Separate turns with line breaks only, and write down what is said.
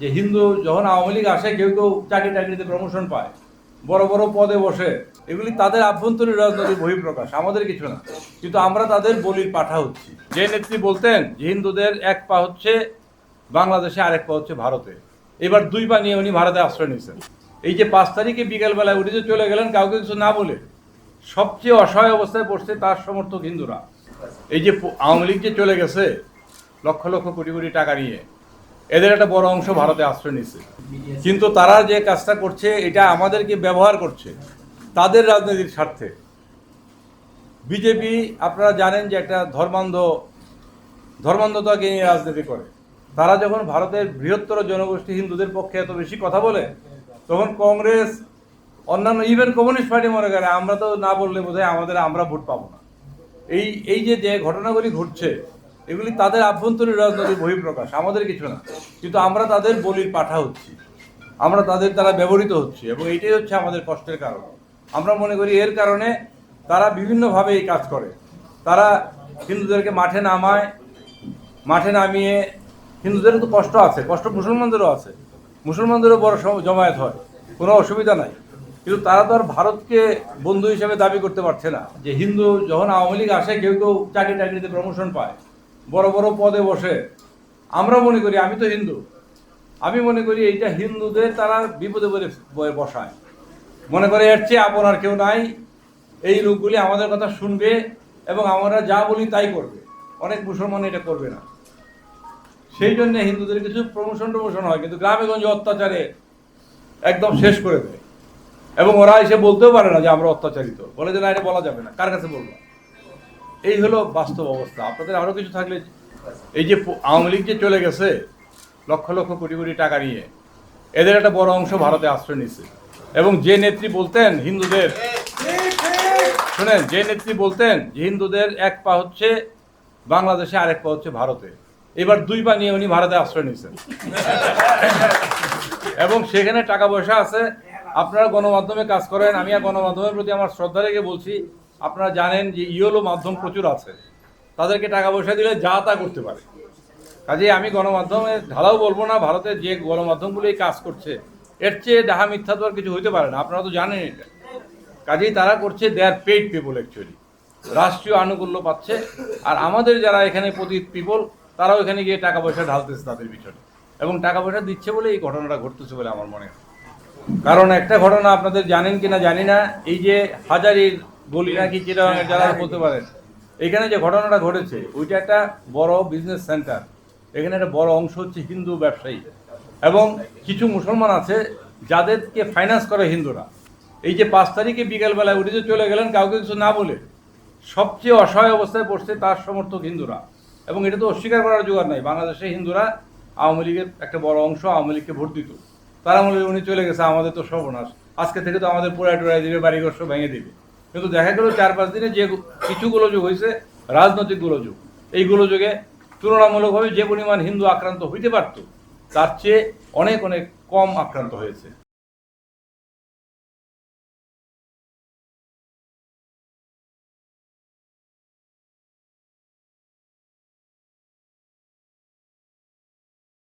যে হিন্দু যখন আওয়ামী লীগ আসে, কেউ কেউ চাকরি টাকরিতে প্রমোশন পায়। বড় বড় পদে বসে। এগুলি তাদের আভ্যন্তরীণ রাজনৈতিক বহিঃপ্রকাশ। আমাদের কিছু না। কিন্তু আমরা তাদের বলির পাঠা হচ্ছি। যে নেত্রী বলতেন যে হিন্দুদের এক পা হচ্ছে বাংলাদেশে আরেক পা হচ্ছে ভারতে। এবার দুই পা নিয়ে উনি ভারতে আশ্রয় নিয়েছেন। এই যে পাঁচ তারিখে বিকেলবেলায় উঠে যে চলে গেলেন, কাউকে কিছু না বলে সবচেয়ে অসহায় অবস্থায় পড়ছে তার সমর্থক হিন্দুরা। এই যে আওয়ামী লীগ যে চলে গেছে, লক্ষ লক্ষ কোটি কোটি টাকা নিয়ে এদের একটা বড় অংশ ভারতে আশ্রয় নিচ্ছে কিন্তু তারা যে কাজটা করছে, এটা আমাদেরকে ব্যবহার করছে তাদের রাজনীতির স্বার্থে। বিজেপি, আপনারা জানেন যে একটা ধর্মান্ধ, ধর্মান্ধতাকে নিয়ে রাজনীতি করে। তারা যখন ভারতের বৃহত্তর জনগোষ্ঠী হিন্দুদের পক্ষে এত বেশি কথা বলে, তখন কংগ্রেস, অন্যান্য ইভেন কমিউনিস্ট পার্টি মনে করে, আমরা তো না বললে বোধহয় আমাদের, আমরা ভোট পাবো না। এই এই যে যে ঘটনাগুলি ঘটছে এগুলি তাদের আভ্যন্তরীণ রাজনৈতিক বহিঃপ্রকাশ, আমাদের কিছু না। কিন্তু আমরা তাদের বলির পাঠা হচ্ছি। আমরা তাদের দ্বারা ব্যবহৃত হচ্ছি এবং এটাই হচ্ছে আমাদের কষ্টের কারণ। আমরা মনে করি এর কারণে তারা বিভিন্নভাবে এই কাজ করে। তারা হিন্দুদেরকে মাঠে নামায়, মাঠে নামিয়ে হিন্দুদেরও তো কষ্ট আছে, কষ্ট মুসলমানদেরও আছে। মুসলমানদেরও বড় জমায়েত হয়, কোনো অসুবিধা নাই। কিন্তু তারা তো আর ভারতকে বন্ধু হিসেবে দাবি করতে পারছে না, যে হিন্দু যখন আওয়ামী লীগ আসে, কেউ কেউ চাকরি টাকরিতে প্রমোশন পায়। বড় বড় পদে বসে। আমরা মনে করি, আমি তো হিন্দু। আমি মনে করি এইটা হিন্দুদের তারা বিপদে বলে বসায়। মনে করে এর চেয়ে আপন আর কেউ নাই। এই লোকগুলি আমাদের কথা শুনবে এবং আমরা যা বলি তাই করবে। অনেক মুসলমান এটা করবে না। সেই জন্য হিন্দুদের কিছু প্রমোশন টমোশন হয়, কিন্তু গ্রামে গঞ্জে অত্যাচারে একদম শেষ করে দেয়। এবং ওরা এসে বলতেও পারে না যে আমরা অত্যাচারিত। বলে যে না, এটা বলা যাবে না। কার কাছে বলব? এই হলো বাস্তব অবস্থা। আপনাদের আরও কিছু থাকলে, এই যে আওয়ামী লীগ যে চলে গেছে, লক্ষ লক্ষ কোটি কোটি টাকা নিয়ে, এদের একটা বড় অংশ ভারতে আশ্রয় নিচ্ছে এবং যে নেত্রী বলতেন হিন্দুদের, শুনেন, যে নেত্রী বলতেন যে হিন্দুদের এক পা হচ্ছে বাংলাদেশে আরেক পা হচ্ছে ভারতে। এবার দুই পা নিয়ে উনি ভারতে আশ্রয় নিয়েছেন। এবং সেখানে টাকা পয়সা আছে। আপনারা গণমাধ্যমে কাজ করেন, আমি গণমাধ্যমের প্রতি আমার শ্রদ্ধা রেখে বলছি আপনারা জানেন যে ইয়েলো মাধ্যম প্রচুর আছে। তাদেরকে টাকা পয়সা দিলে যা তা করতে পারে। কাজেই আমি গণমাধ্যমে ঢালাও বলব না ভারতের যে গণমাধ্যমগুলো এই কাজ করছে, এর চেয়ে ডাহা মিথ্যা তো আর কিছু হইতে পারে না, আপনারা তো জানেন এটা। কাজেই তারা করছে they are paid people actually রাষ্ট্রীয় আনুকূল্য পাচ্ছে, আর আমাদের যারা এখানে প্রতি পিপল তারাও এখানে গিয়ে টাকা পয়সা ঢালতেছে তাদের পিছনে। এবং টাকা পয়সা দিচ্ছে বলে এই ঘটনাটা ঘটতেছে বলে আমার মনে হয়। কারণ একটা ঘটনা আপনাদের জানেন কিনা জানি না, এই যে হাজারির গলি নাকি চিটাগাঙের যারা বলতে পারেন। এখানে যে ঘটনাটা ঘটেছে ওইটা একটা বড় বিজনেস সেন্টার এখানে একটা বড় অংশ হচ্ছে হিন্দু ব্যবসায়ী। এবং কিছু মুসলমান আছে যাদেরকে ফাইন্যান্স করে হিন্দুরা। এই যে পাঁচ তারিখে বিকেলবেলায় উঠে যে চলে গেলেন কাউকে কিছু না বলে সবচেয়ে অসহায় অবস্থায় পড়ছে তার সমর্থক হিন্দুরা। এবং এটা তো অস্বীকার করার জোগাড় নাই। বাংলাদেশে হিন্দুরা আওয়ামী লীগের একটা বড় অংশ আওয়ামী লীগকে ভোট দিত। তারা মনে হয় উনি চলে গেছে আমাদের তো সর্বনাশ। আজকে থেকে তো আমাদের পোড়ায় টোড়ায় দিবে বাড়িঘর সব ভেঙে দিবে। কিন্তু দেখা গেল চার পাঁচ দিনে যে কিছু গোলযোগ হয়েছে, রাজনৈতিক গোলযোগ, এই গোলযোগে তুলনামূলকভাবে যে পরিমাণ হিন্দু আক্রান্ত হইতে পারত, তার চেয়ে অনেক অনেক কম আক্রান্ত হয়েছে।